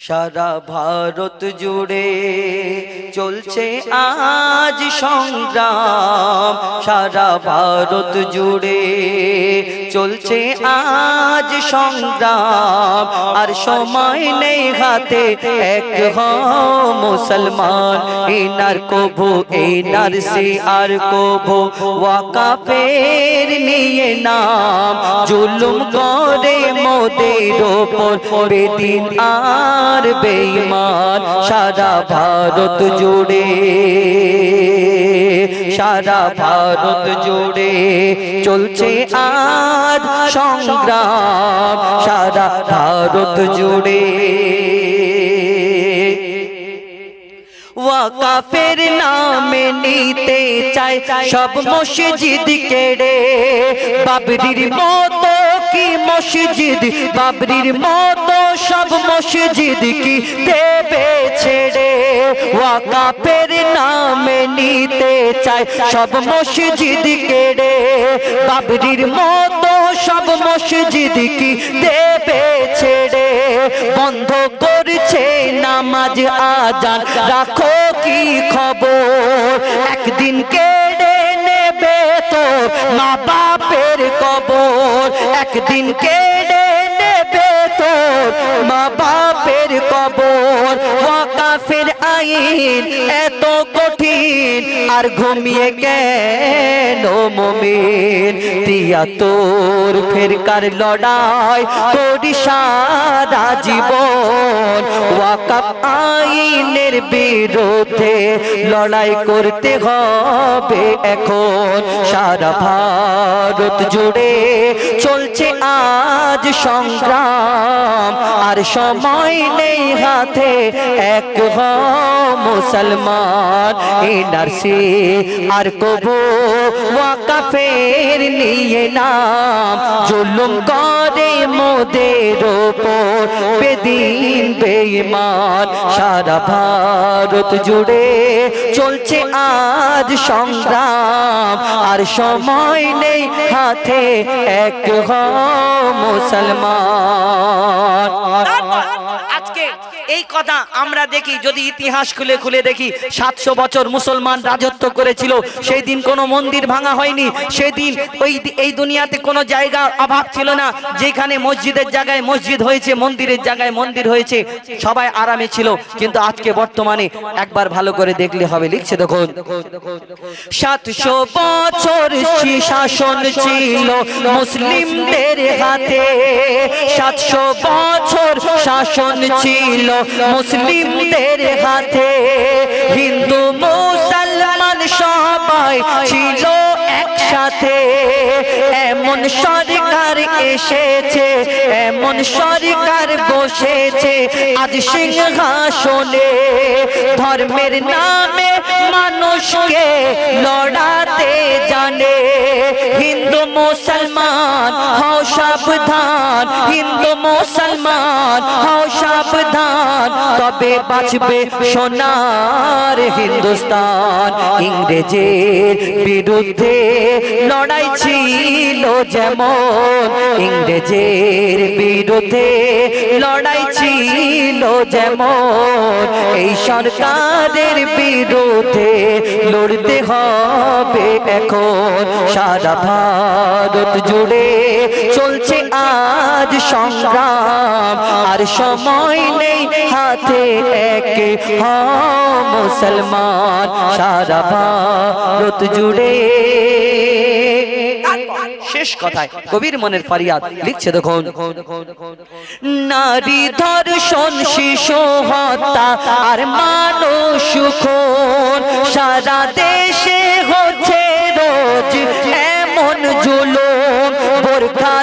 সারা ভারত জুড়ে চলছে আজ সংগ্রাম। সারা ভারত জুড়ে চলছে আজ সংগ্রাম। আর সময় নেই হাতে এক হ মুসলমান। ইনার কভু ইনার সি আর কভু ওয়াকাফের নিয়ে নাম। জুলুম করে মোদের ওপর বেদিন আর বেঈমান। সারা ভারত জুড়ে। সারা ভারত জুড়ে চলছে আজ সংগ্রাম। সারা ভারত জুড়ে ওয়াকাফের নামে নিতে চায় সব মসজিদ কেড়ে। বাবরির মতো কি মসজিদ? বাবরির মতো সব মসজিদ কি দেবে ছেড়ে? ওয়াকাফের নামে নিতে চায় সব মসজিদ কেড়ে। বাবরির মতো সব মসজিদ কি দেবে ছেড়ে? বন্ধ করছে নামাজ আজান, রাখো কি খবর? একদিন কেড়ে মা বাপের কবর। একদিন কেড়ে আইন এত কঠিন, আর ঘুমিয়ে কেন মমিন? তিয়াত্তর ফেরকার লড়াই করি সারা জীবন। ওয়াকাফ আইনের বিরুদ্ধে লড়াই করতে হবে এখন। সারা ভারত জুড়ে চলছে আজ সংগ্রাম, আর সময় নেই হাতে এক হ মুসলমান এনআরসি আর কবু ওয়াকাফের নিয়ে নাম। জুলুম করে মোদের ওপর, বেদিন বেঈমান। সারা ভারত জুড়ে চলছে আজ সংগ্রাম। আর সময় নেই হাতে, এক হ মুসলমান। আজকে এই কথা আমরা দেখি, যদি ইতিহাস খুলে খুলে দেখি, সাতশো বছর মুসলমান রাজত্ব করেছিল সেই দিন কোনো মন্দির ভাঙা হয়নি সেই দিন ওই এই দুনিয়াতে কোনো জায়গার অভাব ছিল না, যেখানে মসজিদের জায়গায় মসজিদ হয়েছে, মন্দিরের জায়গায় মন্দির হয়েছে, সবাই আরামে ছিল, কিন্তু আজকে বর্তমানে একবার ভালো করে দেখলে হবে, লিখছে দেখুন। সাতশো বছর শাসন ছিল, মুসলিমদের হাতে, সাতশো বছর শাসন ছিল মুসলিমদের হাতে হিন্দু মুসলমান সবাই ছিল একসাথে এমন সরকার এসেছে, এমন সরকার বসেছে। আজ সিংহাসনে ধর্মের নামে মানুষকে লড়াতে জানে। হিন্দু, মুসলমান, হও সাবধান। হিন্দু, মুসলমান, হও সাবধান। তবে বাঁচবে সোনার হিন্দুস্তান। ইংরেজের বিরুদ্ধে লড়াই ছিল যেমন ইংরেজের বিরুদ্ধে, লড়াই ছিল যেমন এই সরকারের বিরুদ্ধে, লড়তে হবে এখন সারা ভারত জুড়ে। চলছে আজ সংগ্রাম, আর সময় নেই হাতে এক হ মুসলমান। সারা ভারত জুড়ে শেষ কথায় কবির মনের ফারিয়াদ লিখছে দেখুন। নারী ধর্ষণ, শিশু হত্যা আর মানুষ সারা দেশে হচ্ছে রোজ এমন জুলুম। বোরখা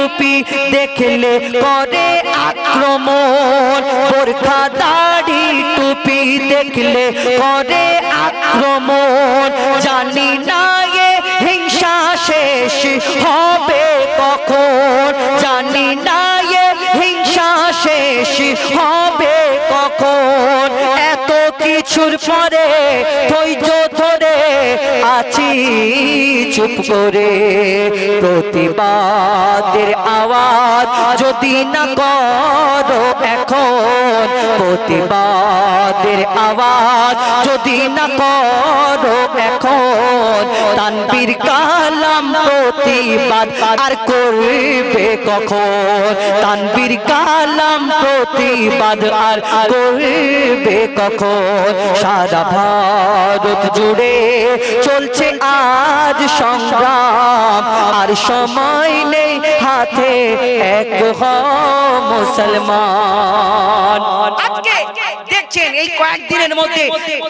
টুপি দেখলে করে আক্রমণ। বোরখা, দাড়ি, টুপি দেখলে করে আক্রমণ। জানি না এ হিংসা শেষ হবে কখন। জানি না এ হিংসা শেষ হবে কখন। কিছুর পরে ধৈর্য ধরে আছি, চুপ করে। প্রতিবাদের আওয়াজ যদি না করো এখন, প্রতিবাদের আওয়াজ যদি না করো এখন তানবীর কালাম প্রতিবাদ আর করবে কখন? তানবীর কালাম প্রতিবাদ আর করবে কখন? সারা ভারত জুড়ে চলছে আজ সংগ্রাম। আর সময় নেই হাতে, এক হ মুসলমান। আজকে দেখছেন এই কয়েকদিনের মধ্যে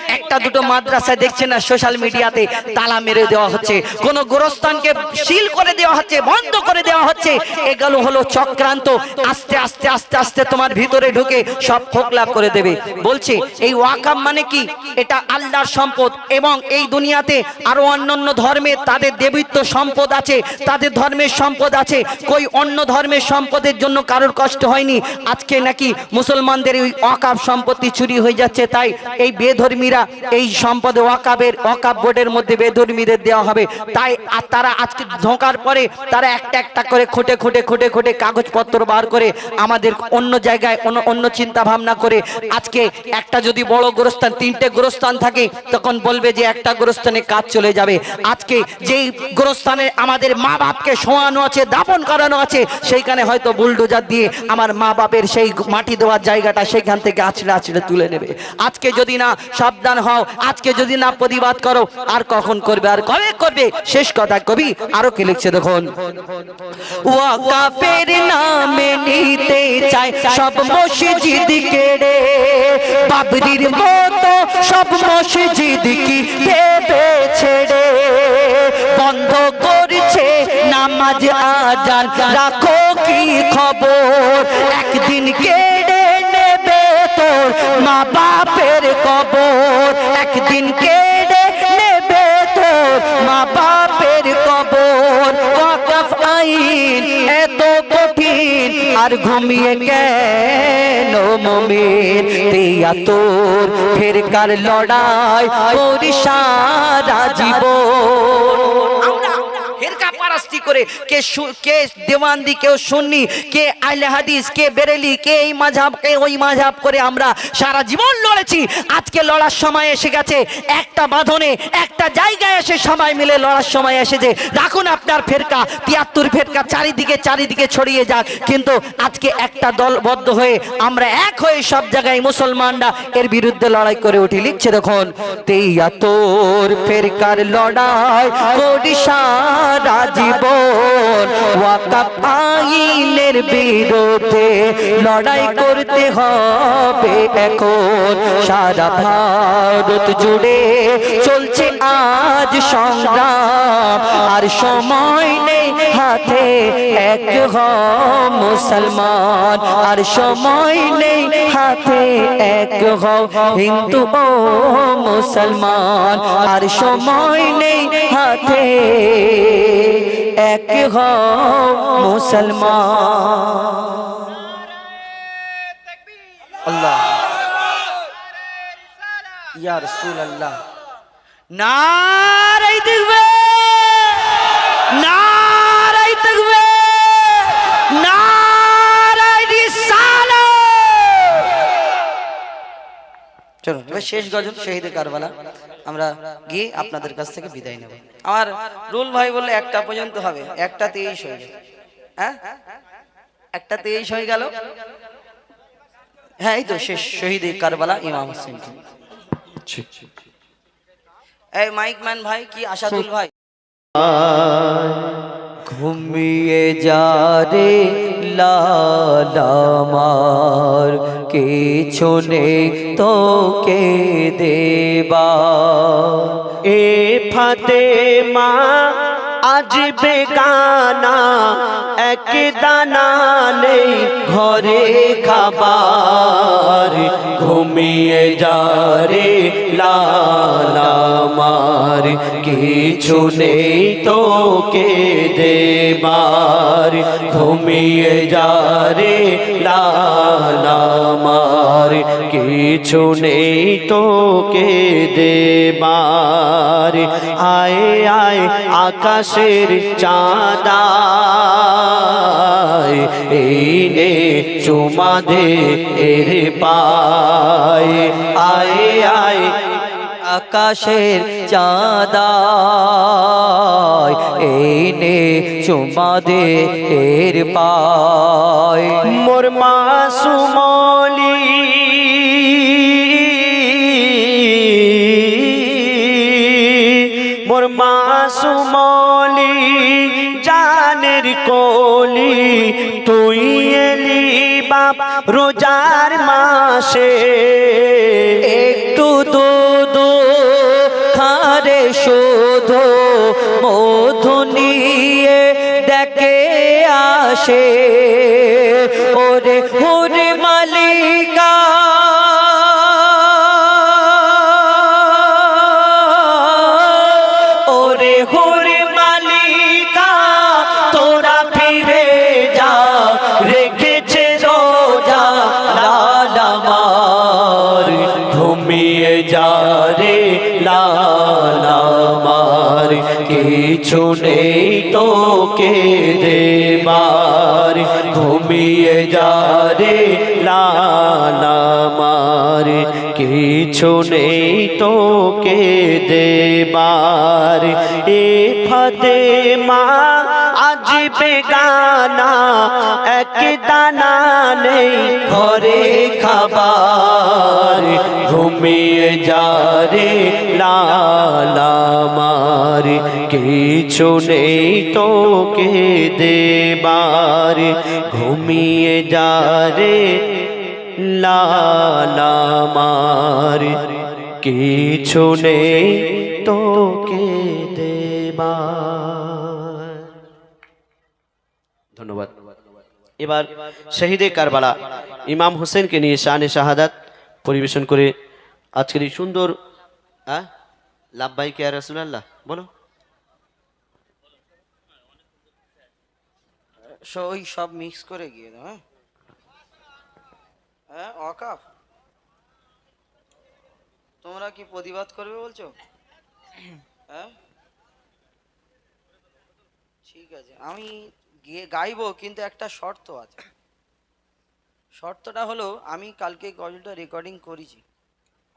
একটা দুটো মাদ্রাসা দেখছেন না সোশ্যাল মিডিয়াতে তালা মেরে দেওয়া হচ্ছে কোন গোরস্থানকে সিল করে দেওয়া হচ্ছে বন্ধ করে দেওয়া হচ্ছে এগুলো হলো চক্রান্ত আস্তে আস্তে আস্তে আস্তে তোমার ভিতরে ঢুকে সব খোকলা করে দেবে। বলছে এই ওয়াকাম মানে কি? এটা আল্লাহর সম্পদ এবং এই দুনিয়াতে আরও অন্যান্য ধর্মে তাদের দেবিত্ব সম্পদ আছে তাদের ধর্মের সম্পদ আছে কই অন্য ধর্মের সম্পদের জন্য কারোর কষ্ট হয়নি? আজকে নাকি মুসলমানদের ওই ওয়াকাব সম্পত্তি চুরি হয়ে যাচ্ছে, তাই এই বেধর্মীরা এই সম্পদ ওয়াকাবের, ওয়াকাব বোর্ডের মধ্যে বেধর্মীদের দেওয়া হবে। তাই আর তারা আজকে ধোঁকার পরে তারা একটা একটা করে খুঁটে খুঁটে খুঁটে খুঁটে কাগজপত্র বার করে আমাদের অন্য জায়গায়, অন্য অন্য চিন্তা ভাবনা করে আজকে একটা যদি বড় গোরস্থান, তিনটে গোরস্থান থাকে, তখন বলবে যে একটা গোরস্থানে কাজ চলে যাবে। আজকে যেই গোরস্থানে আমাদের মা বাপকে শোয়ানো আছে, দাপন করানো আছে, সেইখানে হয়তো বুলডোজার দিয়ে আমার মা বাপের সেই মাটি দেওয়ার জায়গাটা সেখান থেকে আছড়ে আছড়ে তুলে নেবে। আজকে যদি না সাবধান হও, আজকে যদি না প্রতিবাদ করো, আর কখন করবে, আর কবে করবে, শেষ কথা কবি আরও কি লিখছে দেখুন। নামে নিতে চায় সব মসজিদ কেড়ে। বাবরির মতো সব মসজিদ কি দেবে ছেড়ে। বন্ধ করছে নামাজ আজান, রাখো কি খবর? একদিন কেড়ে মা বাপের কবর একদিন কেড়ে নেবে তোর মা বাপের কবর আইন এত কঠিন। আর ঘুমিয়ে কেন মমিন? দিয়া তোর ফেরকার লড়াই করি সারা জীবন আমরা করে, কে কে দেওয়ান্দি, কেউ সুন্নি, কে আহলে হাদিস, কে বেরেলি, কে এই মাঝাব কে ওই মাঝাব করে আমরা সারা জীবন লড়েছি। আজকে লড়ার সময় এসে গেছে, একটা বাঁধনে, একটা জায়গায় এসে সবাই মিলে লড়ার সময় এসেছে। রাখুন আপনার ফেরকা, তিয়াত্তর ফেরকা, চারিদিকে চারিদিকে ছড়িয়ে যাক। কিন্তু আজকে একটা দলবদ্ধ হয়ে আমরা এক হয়ে সব জায়গায় মুসলমানরা এর বিরুদ্ধে লড়াই করে উঠি। লিখছে দেখুন, তিয়াত্তর ফেরকার লড়াই করি সারা জীবন আইনের বিরুদ্ধে লড়াই করতে হবে এখন। সারা ভারত জুড়ে চলছে আজ সংগ্রাম, আর সময় নেই হাতে এক হ মুসলমান, আর সময় নেই হাতে এক হ হিন্দু ও মুসলমান, আর সময় নেই হাতে এক হ মুসলমান। আল্লাহ ইয়া নারাই দেখবে নারাই দেখবে নারাই রিসালা চলো শেষ গজল শহীদে কারবালা। আমরা গিয়ে আপনাদের কাছ থেকে বিদায় নেব। আমার রুল ভাই বললে একটা পর্যন্ত হবে, একটা তেইশ হয়ে গেল। হ্যাঁ? একটা তেইশ হয়ে গেল। হ্যাঁ এই তো শেষ, শহীদ কারবালা, ইমাম হোসেন এই মাইক ম্যান ভাই, কি আশাদুল ভাই? ঘুমিয়ে যা রে লালামার কিছু নেই তোকে দেবা এ ফাতে মা আজ বেগানা এক দানা নেই ঘরে খাবার। ঘুমিয়ে যা রে লালামার কিছু নেই তোকে দেবার। ঘুমিয়ে যা রে লালামার কিছু নেই তোকে দেবার। আয় আয়, আকাশের চাঁদা। এই নে চুমা দে এর পায়। আয় আয়, আকাশের চাঁদা এই নে চুমা দে এর পায়। মোর মাসুমলি মোর মাসুমলি জানের কোলি রোজার মাসে একটু দুধ খারে শোধ মধু নিয়ে দেখে আসে। ওরে কিছু নেই তোকে দেবার। ঘুমিয়ে যা রে লাল আমার কিছু নেই তোকে দেবার। এ ফতে মা আজ বেগানা, এক দানা নেই ঘরে খাবার। ঘুমিয়ে যা রে লালামার কিছু নেই তোকে দেবার। ঘুমিয়ে যা রে লালামার কিছু নেই তোকে দেবার। ধন্যবাদ। এবার শহীদে কারবালা ইমাম হোসেনকে নিয়ে শানে শাহাদাত পরিবেশন করে আজকের এই সুন্দর লাভবাই কে রসুল্লাহ বলো। ওই সব মিক্স করে গিয়ে দাও হ্যাঁ? হ্যাঁ অকাফ তোমরা কি প্রতিবাদ করবে বলছো? হ্যাঁ? ঠিক আছে, আমি গিয়ে গাইবো, কিন্তু একটা শর্ত আছে। শর্তটা হলো, আমি কালকে গজলটা রেকর্ডিং করেছি।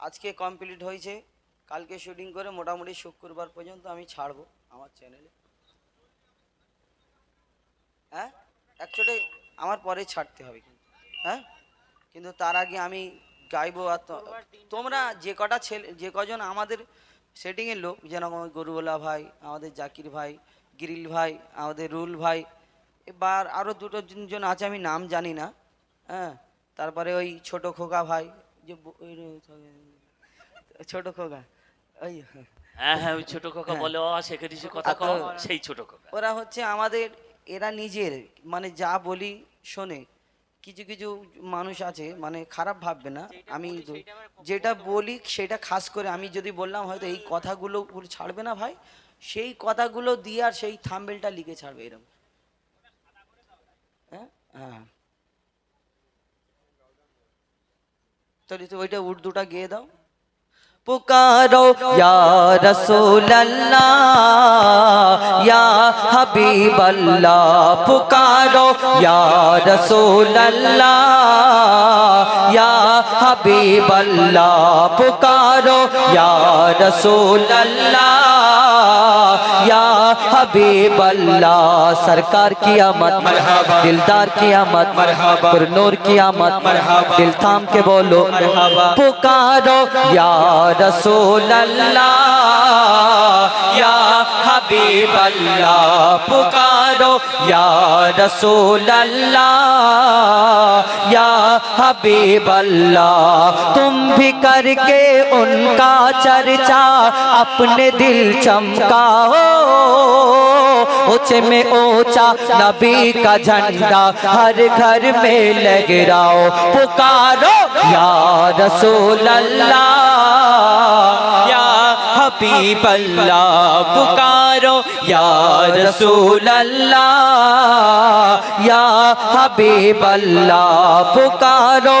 আজকে কমপ্লিট হয়েছে, কালকে শুটিং করে মোটামুটি শুক্রবার পর্যন্ত আমি ছাড়বো আমার চ্যানেলে হ্যাঁ? অ্যাকচুয়ালি আমার পরে ছাড়তে হবে কিন্তু হ্যাঁ? কিন্তু তার আগে আমি গাইবো আর তোমরা যে কটা ছেলে যে কজন আমাদের সেটিংয়ের লোক যেরকম গরুওয়ালা ভাই আমাদের জাকির ভাই গিরিল ভাই আমাদের রুল ভাই এবার আরও দুটো তিনজন আছে আমি নাম জানি না হ্যাঁ? তারপরে ওই ছোট খোকা ভাই যে ছোট খোকা ওই হ্যাঁ হ্যাঁ ওই ছোট খোকা বলে ও শেখে কথা সেই ছোট কাকা ওরা হচ্ছে আমাদের এরা নিজের মানে যা বলি শোনে। কিছু কিছু মানুষ আছে মানে খারাপ ভাববে না। আমি যেটা বলি সেটা খাস করে আমি যদি বললাম হয়তো এই কথাগুলো ছাড়বে না ভাই সেই কথাগুলো দিয়ে আর সেই থাম্বেলটা লিখে ছাড়বে এরকম হ্যাঁ? হ্যাঁ। তাহলে তো ওইটা উর্দুটা গিয়ে দাও। पुकारो या रसूल अल्लाह या हबीब अल्लाह पुकारो या रसूल अल्लाह या हबीब अल्लाह पुकारो या रसूल अल्लाह या हबीब अल्लाह सरकार की आमद दिलदार की आमद नूर की आमद दिल थाम के बोलो पुकारो या रसूल अल्लाह या हबीब अल्लाह पुकारो या रसूल अल्लाह या हबीब अल्लाह तुम भी کر کے ان کا چرچا اپنے دل چمکاؤ۔ اونچے میں اوچا نبی کا جھنڈا ہر گھر میں لگ رہا پکارو یا رسول اللہ، یا حبیب اللہ۔ پکارو یا رسول اللہ، یا حبیب اللہ۔ پکارو۔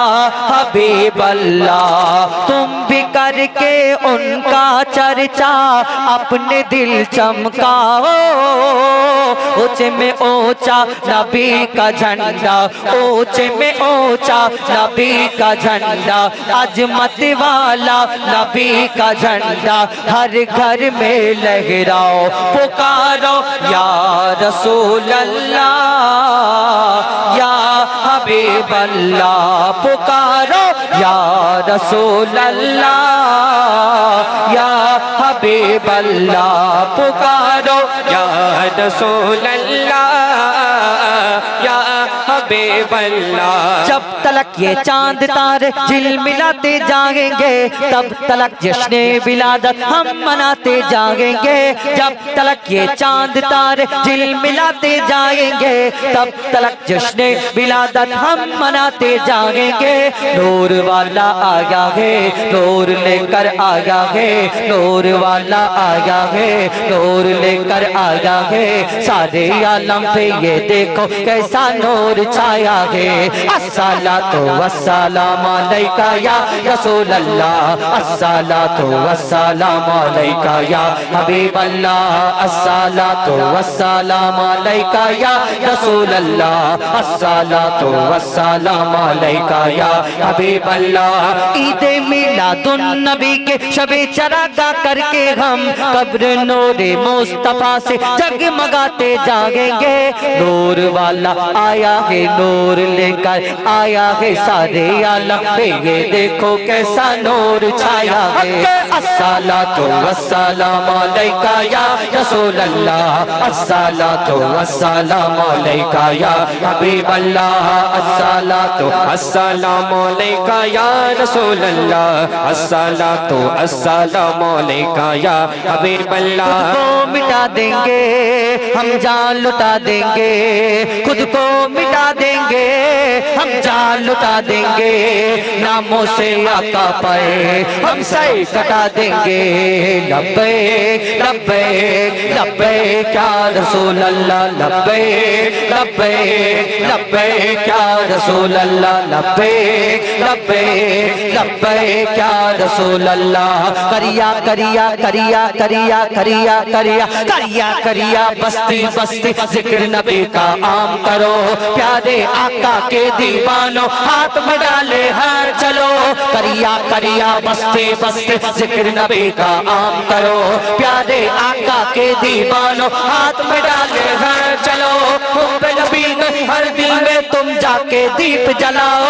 حبیب اللہ، تم بھی کر کے ان کا چرچا اپنے دل چمکاؤ۔ اوچے میں اوچا نبی کا جھنڈا اوچے میں اوچا نبی کا جھنڈا۔ عجمت والا نبی کا جھنڈا، ہر گھر میں لہراؤ، پکارو یا رسول اللہ، یا हबीब अल्लाह पुकारो या रसूल अल्लाह या हबीब अल्लाह पुकारो या रसूल अल्लाह या हबीब अल्लाह जब تلک یہ چاند تار جل ملاتے جاگیں گے تب تلک جشن بلادت ہم مناتے جاگیں گے جب تلک یہ چاند تار جل ملاتے جاگیں گے تب تلک جشن بلادت ہم مناتے جاگیں گے نور والا آیا ہے نور لے کر آیا ہے نور والا آیا ہے نور لے کر آیا ہے سارے عالم پہ یہ دیکھو کیسا نور چھایا ہے السلام الصلاة والسلام عليك يا رسول اللہ الصلاة والسلام عليك يا حبيب الله. الصلاة رسول اللہ الصلاة والسلام اللہ عید میلاد النبی کے شب چراغا کر کے ہم قبر نور مصطفیٰ سے جگمگاتے جاگیں گے. نور والا آیا ہے نور لے کر آیا ہے سارے عالم پہ یہ دیکھو کیسا نور چھایا ہے۔ السلام والسلام علیکہ یا رسول اللہ۔ السلام والسلام علیکہ یا حبیب اللہ۔ السلام والسلام علیکہ یا رسول اللہ۔ السلام والسلام علیکہ یا حبیب اللہ۔ خود کو مٹا دیں گے ہم جان لٹا دیں گے خود کو مٹا دیں گے ہم جان لٹا دیں گے، ناموں سے آقا پر ہم سر کٹا دیں گے۔ لبے لبے لبے، کیا رسول اللہ، لبے لبے لبے، کیا رسول اللہ، لبے لبے لبے، کیا رسول اللہ۔ کریا کریا کریا کریا کریا کریا کریا کریا، بستی بستی، ذکر نبی کا عام کرو۔ پیارے آقا کے دیوانوں چلو ہاتھ میں ڈالے ہر چلو، کریا کریا، بستے بستے، ذکر نبی کا عام کرو۔ پیارے آقا کے دیوانو ہاتھ میں ڈالے ہر چلو۔ حب نبی میں ہر دل میں تم جا کے دیپ جلاؤ۔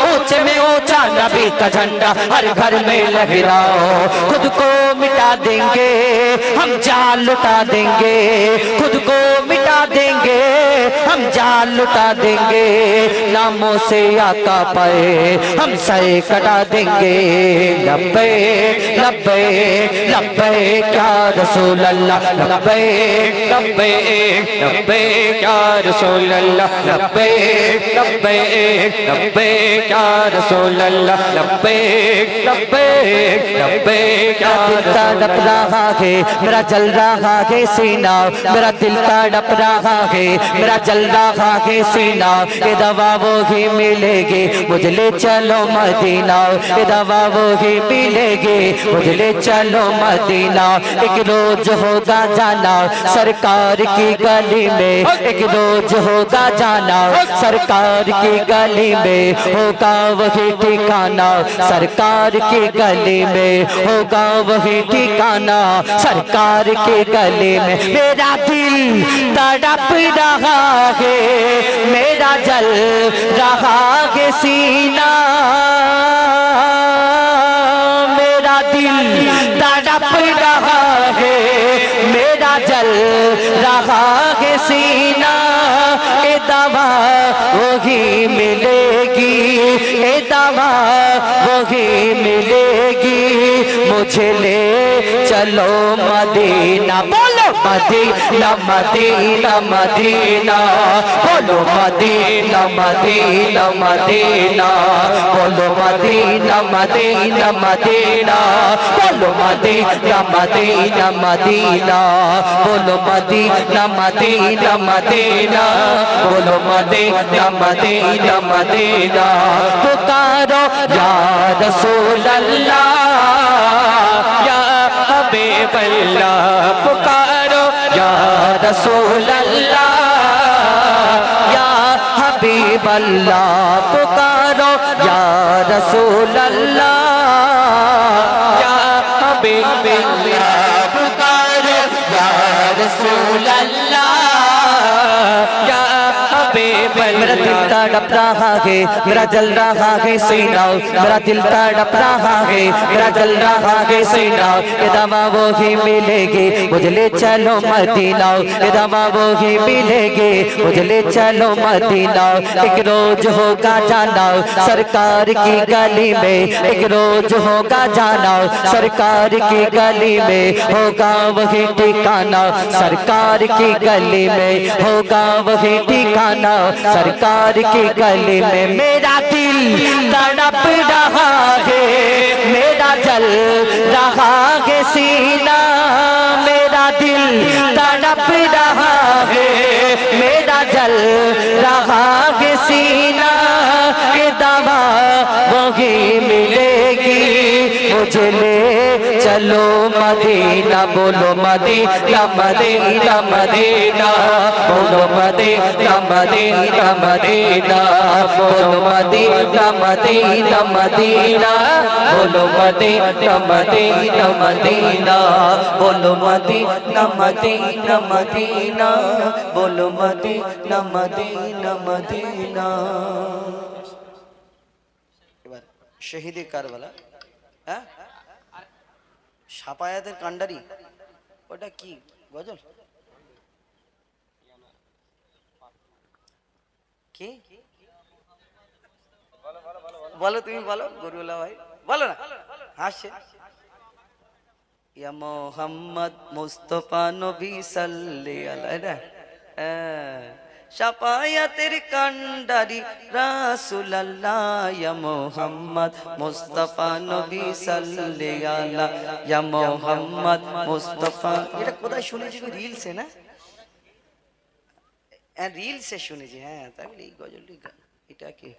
اوچے میں اوچا نبی کا جھنڈا ہر گھر میں لہراؤ۔ خود کو مٹا دیں گے، ہم چال لٹا دیں گے۔ خود کو مٹا دیں گے देंगे हम जान लुटा देंगे नामों से आका पाए हम सर कटा देंगे लब्बे लब्बे लब्बे क्या रसूल अल्लाह लब्बे लब्बे लब्बे क्या रसूल अल्लाह लब्बे लब्बे लब्बे क्या रसूल अल्लाह लब्बे लब्बे लब्बे क्या तड़प रहा है मेरा जल रहा है सीना मेरा दिल तड़प रहा خاکے، میرا جلدہ خاکے سینہ یہ دوا وہ ہی ملے گی، مجھ لے چلو مدینہ۔ یہ دوا وہ ہی ملے گی، مجھ لے چلو مدینہ۔ ایک روز ہوگا جانا، سرکار کی گلی میں۔ ایک روز ہوگا جانا، سرکار کی گلی میں۔ ہوگا وہی ٹھیکانا سرکار کی گلی میں۔ ہوگا وہی ٹھیکانا سرکار کی گلی میں۔ میرا دل تڑا تپ رہا ہے، میرا جل رہا ہے سینہ۔ میرا دل تڑپ رہا ہے، میرا جل رہا ہے سینہ۔ اے دوا وہی ملے گی، اے دوا وہی ملے گی، مجھے لے बोले মদিনা মদিনা মদিনা বলো মদিনা মদিনা মদিনা বলো মদিনা মদিনা মদিনা বলো মদিনা মদিনা মদিনা বলো মদিনা মদিনা মদিনা বলো মদিনা মদিনা মদিনা পুকারো ইয়া রাসূল আল্লাহ ইয়া আল্লাহ পুকারো ইয়া রাসূল আল্লাহ ইয়া হাবিব আল্লাহ পুকারো ইয়া রাসূল আল্লাহ ইয়া হাবিব আল্লাহ পুকারো ইয়া রাসূল আল্লাহ ইয়া پہ میرا دل تڑپ رہا ہے میرا جل رہا ہے سینہ میرا دل تڑپ رہا ہے میرا جل رہا ہے سینہ یہ دوا وہ ہی ملے گی مجھے لے چلو مدینہ یہ دوا وہ ہی ملے گی مجھے لے چلو مدینہ ایک روج ہوگا جانا سرکار کی گلی میں ایک روج ہوگا جانا سرکار کی گلی میں ہوگا وہی ٹھیکانا سرکار کی گلی میں ہوگا وہی ٹھیکانا سرکار کے گلے میں میرا دل تڑپ رہا ہے، میرا جل رہا ہے سینہ میرا دل تڑپ رہا ہے، میرا جل رہا ہے سینہ دوا وہی ملے گی، مجھے لے চলো মদিনা, বলো মদিনা মদিনা মদিনা। বলো মদিনা মদিনা মদিনা। বলো মদিনা মদিনা মদিনা। বলো মদিনা মদিনা মদিনা। বলো মদিনা মদিনা মদিনা। বলো মদিনা মদিনা মদিনা। এবার কারবালা হ্যাঁ? সাপায়াতের কান্ডারি ওটা কি? গজল? কি? বলো তুমি, বলো গরুলা ভাই। বলো না হাসে ইয়া মোহাম্মদ মুস্তফা নবী সাল্লি আলাইহি হ্যাঁ সাপায়াতের কান্ডারি রাসূলুল্লাহ, ইয়া মোহাম্মদ মুস্তফা নবী সাল্লি আলা ইয়া মোহাম্মদ মুস্তফা। এটা কোথায় শুনেছি রিলসে না? হ্যাঁ রিলসে শুনেছি। হ্যাঁ তাই বলে এই গজলটি এটা কি?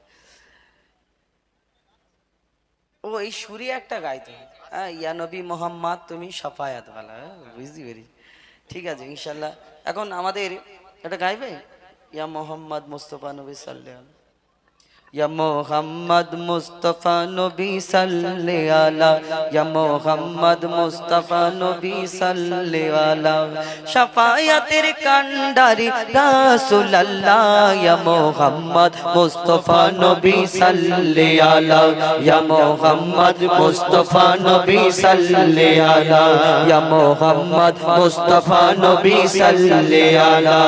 ও, এই সুরে একটা গাইতো। হ্যাঁ ইয়া নবী মোহাম্মদ, তুমি সাফায়াত বলা। বুঝতে পেরেছি। ঠিক আছে ইনশাল্লাহ এখন আমাদের এটা গাইবে? ইয়া মোহাম্মদ মুস্তফা নবী সাল্লাহ ইয়া মোহাম্মদ মুস্তফা নবী সাল্লি আলা ইয়া মোহাম্মদ মুস্তফা নবী সাল্লি আলা শাফায়াতের কান্ডারি রাসূলুল্লাহ ইয়া মোহাম্মদ মুস্তফা নবী সাল্লি আলা ইয়া মোহাম্মদ মুস্তফা নবী সাল্লি আলা ইয়া মোহাম্মদ মুস্তফা নবী সাল্লি আলা